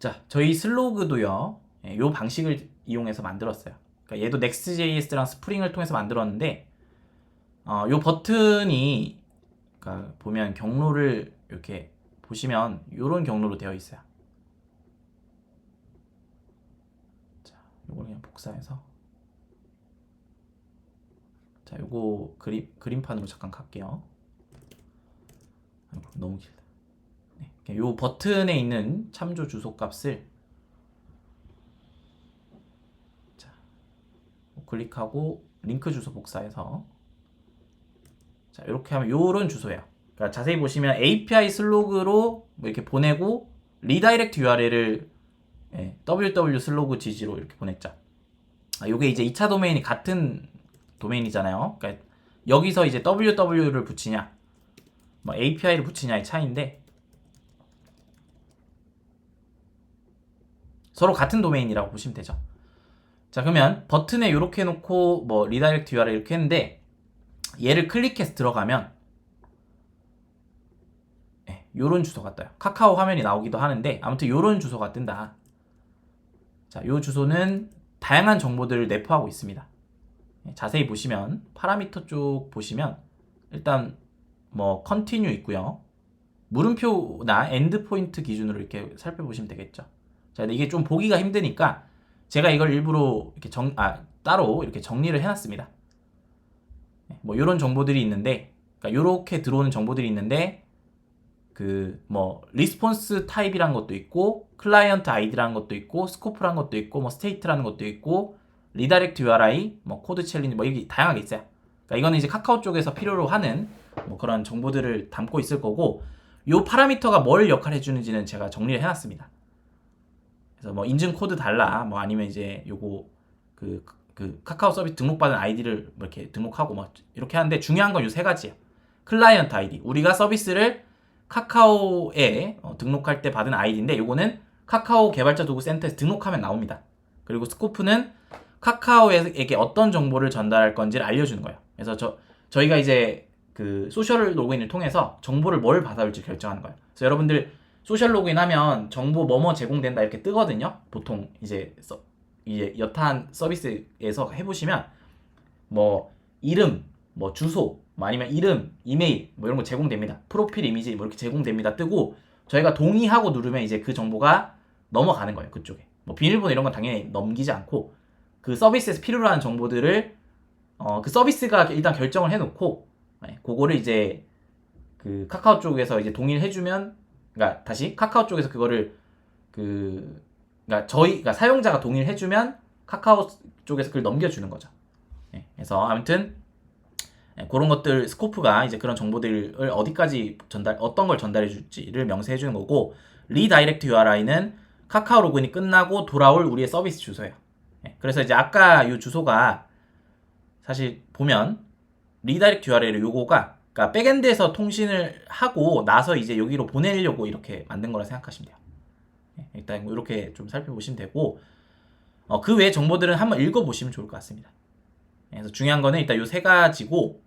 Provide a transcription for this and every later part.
자, 저희 슬로그도요. 예, 요 방식을 이용해서 만들었어요. 그러니까 얘도 Next.js랑 스프링을 통해서 만들었는데 어, 요 버튼이 그러니까 보면 경로를 이렇게 보시면 요런 경로로 되어 있어요. 자, 요걸 그냥 복사해서 자, 요거 그림 그림판으로 잠깐 갈게요. 너무 길다. 네, 요 버튼에 있는 참조 주소 값을 자, 클릭하고 링크 주소 복사해서 자, 이렇게 하면 요런 주소예요. 그러니까 자세히 보시면 API 슬로그로 뭐 이렇게 보내고 리다이렉트 URL을 예, ww 슬로그 gg로 이렇게 보냈죠. 아, 요게 이제 2차 도메인이 같은 도메인이잖아요. 그러니까 여기서 이제 ww를 붙이냐, 뭐 API를 붙이냐의 차이인데 서로 같은 도메인이라고 보시면 되죠. 자, 그러면 버튼에 이렇게 놓고 뭐 리다이렉트 URL 이렇게 했는데 얘를 클릭해서 들어가면 예, 요런 주소가 떠요. 카카오 화면이 나오기도 하는데 아무튼 요런 주소가 뜬다. 자, 요 주소는 다양한 정보들을 내포하고 있습니다. 예, 자세히 보시면 파라미터 쪽 보시면 일단 뭐 컨티뉴 있고요. 물음표나 엔드 포인트 기준으로 이렇게 살펴보시면 되겠죠. 자, 이게 좀 보기가 힘드니까 제가 이걸 일부러 이렇게 정, 아, 따로 이렇게 정리를 해놨습니다. 네, 뭐 이런 정보들이 있는데, 그러니까 이렇게 들어오는 정보들이 있는데, 그 뭐 리스폰스 타입이라는 것도 있고, 클라이언트 아이디라는 것도 있고, 스코프라는 것도 있고, 뭐 스테이트라는 것도 있고, 리다이렉트 URI, 뭐 코드 챌린지, 뭐 이게 다양하게 있어요. 그러니까 이거는 이제 카카오 쪽에서 필요로 하는 뭐 그런 정보들을 담고 있을 거고, 요 파라미터가 뭘 역할을 해주는지는 제가 정리를 해놨습니다. 그래서 뭐 인증 코드 달라 뭐 아니면 이제 요거 그, 그 카카오 서비스 등록받은 아이디를 뭐 이렇게 등록하고 뭐 이렇게 하는데 중요한 건 요 세 가지예요. 클라이언트 아이디 우리가 서비스를 카카오에 어, 등록할 때 받은 아이디인데 요거는 카카오 개발자 도구 센터에서 등록하면 나옵니다. 그리고 스코프는 카카오에게 어떤 정보를 전달할 건지를 알려주는 거예요. 그래서 저 저희가 이제 그 소셜 로그인을 통해서 정보를 뭘 받아올지 결정하는 거예요. 그래서 여러분들 소셜 로그인 하면 정보 뭐뭐 제공된다 이렇게 뜨거든요. 보통 이제 서, 이제 여타한 서비스에서 해보시면 뭐 이름, 뭐 주소, 뭐 아니면 이름, 이메일 뭐 이런 거 제공됩니다. 프로필 이미지 뭐 이렇게 제공됩니다. 뜨고 저희가 동의하고 누르면 이제 그 정보가 넘어가는 거예요. 그쪽에. 뭐 비밀번호 이런 건 당연히 넘기지 않고 그 서비스에서 필요로 하는 정보들을 어, 그 서비스가 일단 결정을 해놓고 네, 그거를 이제 그 카카오 쪽에서 이제 동의를 해주면 그러니까 다시 카카오 쪽에서 그거를 그 그러니까 저희 그러니까 사용자가 동의를 해주면 카카오 쪽에서 그걸 넘겨주는 거죠. 네, 그래서 아무튼 네, 그런 것들 스코프가 이제 그런 정보들을 어디까지 전달 어떤 걸 전달해 줄지를 명세해 주는 거고 리다이렉트 URI는 카카오 로그인이 끝나고 돌아올 우리의 서비스 주소예요. 네, 그래서 이제 아까 이 주소가 사실 보면 리다이렉트 URL 요거가 그러니까 백엔드에서 통신을 하고 나서 이제 여기로 보내려고 이렇게 만든 거라 생각하시면 돼요. 네, 일단 이렇게 좀 살펴보시면 되고 어, 그 외의 정보들은 한번 읽어보시면 좋을 것 같습니다. 네, 그래서 중요한 거는 일단 요 세 가지고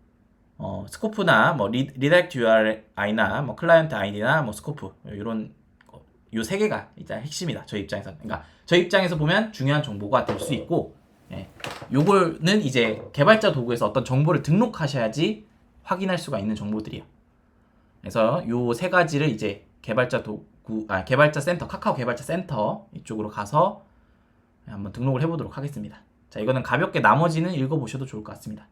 어, 스코프나 뭐 리, 리다이렉트 URI나 뭐 클라이언트 아이디나 뭐 스코프 이런 요 세 개가 일단 핵심이다 저희 입장에서 그러니까 저희 입장에서 보면 중요한 정보가 될 수 있고 예, 요거는 이제 개발자 도구에서 어떤 정보를 등록하셔야지 확인할 수가 있는 정보들이에요. 그래서 요 세 가지를 이제 개발자 도구, 아, 개발자 센터, 카카오 개발자 센터 이쪽으로 가서 한번 등록을 해보도록 하겠습니다. 자, 이거는 가볍게 나머지는 읽어보셔도 좋을 것 같습니다.